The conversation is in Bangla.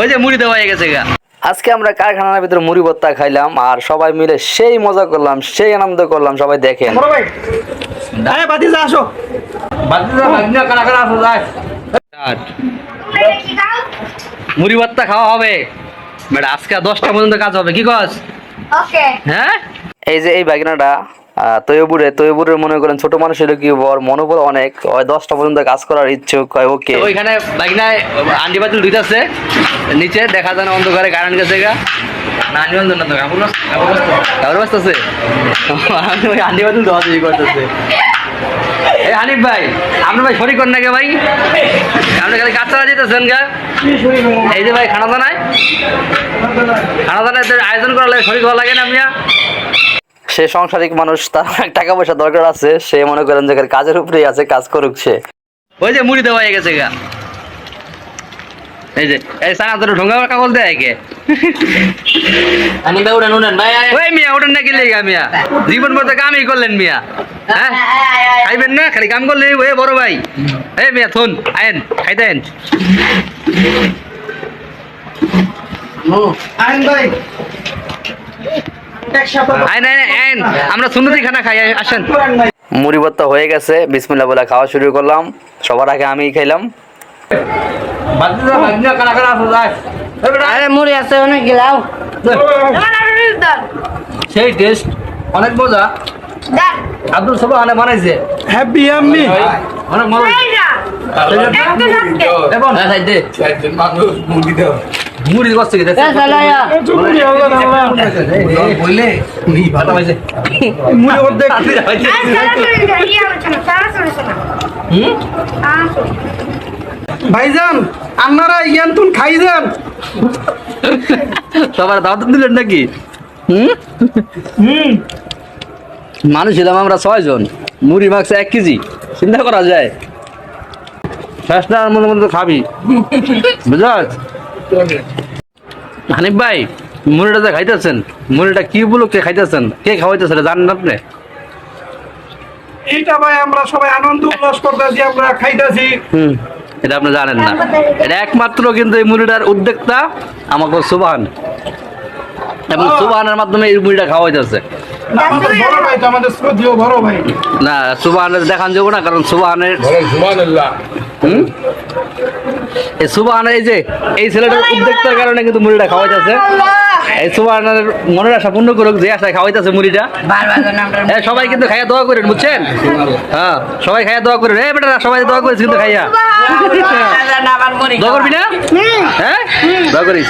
ওই যে মুড়ি দেওয়া হয়ে গেছে গা। আজকে আমরা কারখানার ভিতরে মুড়ি ভর্তা খাইলাম আর সবাই মিলে সেই মজা করলাম সেই আনন্দ করলাম সবাই দেখেন। আসো। মুড়ি ভর্তা খাওয়া হবে। ম্যাডাম আজকে দশটা পর্যন্ত কাজ হবে কি কস? হ্যাঁ? এই যে এই বাগিনাটা তৈবুরে তৈবুরের মনে করেন ছোট মানুষ হলে কি বর মনোবল অনেক ওই দশটা পর্যন্ত কাজ করার ইচ্ছুক হয় ওকে। ওইখানে বাগিনায় আন্ডি বাতিল দুইটাছে নিচে দেখা যায় না অন্ধকারে গাড়ান গেছে গা। আন্ডি বাতিল দেওয়া করতেছে। এই হানিফ ভাই আপনি ভাই করেন নাকি ভাই? আপনি খালি কাজ চালা যেতেছেন গা? এই যে ভাই খানা দানায় খানা দানায় আয়োজন করা লাগে হওয়া লাগে না মিয়া সে সংসারিক মানুষ তার টাকা পয়সা দরকার আছে। সে মনে করেন যে কাজের উপরেই আছে কাজ করুক সে। ওই যে মুড়ি দেওয়া হয়ে গেছে গা। এই যে এই সানা তোর ঢোঙ্গা কাগজ দেয় কে ওই মিয়া ওটা নাকি লেগা মিয়া। জীবন মতো কামই করলেন মিয়া। হ্যাঁ? খাইবেন না খালি কাম করলে ওই বড় ভাই। এই মিয়া থুন আয়েন খাইতে আয়েন। আইন ভাই একসাথে আয়েন আয়েন আয়েন আমরা সুন্দরী খানা খাই আসেন। মুড়ি ভর্তা হয়ে গেছে বিসমিল্লা বলে খাওয়া শুরু করলাম। সবার আগে আমি খাইলাম আরে মুড়ি আছে অনেক গেলাও। সেই টেস্ট অনেক মজা। আব্দুল অনেক বানাইছে। হ্যাপি অনেক মজা। মুড়ি মুড়ি ভাইজান আপনারা ইয়ান তুন খাই যান সবার দাওয়াত দিলেন নাকি? হুম? মানুষ ছিলাম আমরা ছয়জন। মুড়ি মাংস এক কেজি। চিন্তা করা যায়। শেষটার মধ্যে মধ্যে খাবি। বুঝাস হানিফ ভাই মুড়িটা যে খাইতেছেন মুড়িটা কি উপলক্ষে খাইতেছেন? কে খাওয়াইতেছে এটা জানেন আপনি? এইটা ভাই আমরা সবাই আনন্দ উল্লাস করতেছি আমরা খাইতেছি। এটা আপনি জানেন না। এটা একমাত্র কিন্তু এই মুড়িটার উদ্যোক্তা আমাকে সুবাহান। এবং সুবাহানের মাধ্যমে এই মুড়িটা খাওয়া হইতেছে আমাদের বড় ভাই তো আমাদের শ্রদ্ধেয় বড় ভাই। না সুবাহানের দেখান যাব না কারণ সুবাহানের এই সুবাহানের এই যে এই ছেলেটার উদ্যোক্তার কারণে কিন্তু মুড়িটা খাওয়া যাচ্ছে এই সুবাহানের মনের আশা পূর্ণ করুক যে আশা খাওয়াইতেছে মুড়িটা। হ্যাঁ সবাই কিন্তু খাইয়া দোয়া করেন বুঝছেন? হ্যাঁ সবাই খাইয়া দোয়া করেন। বেটা সবাই দোয়া করেছে কিন্তু খাইয়া। দোয়া করবি না? হ্যাঁ? দোয়া করিস।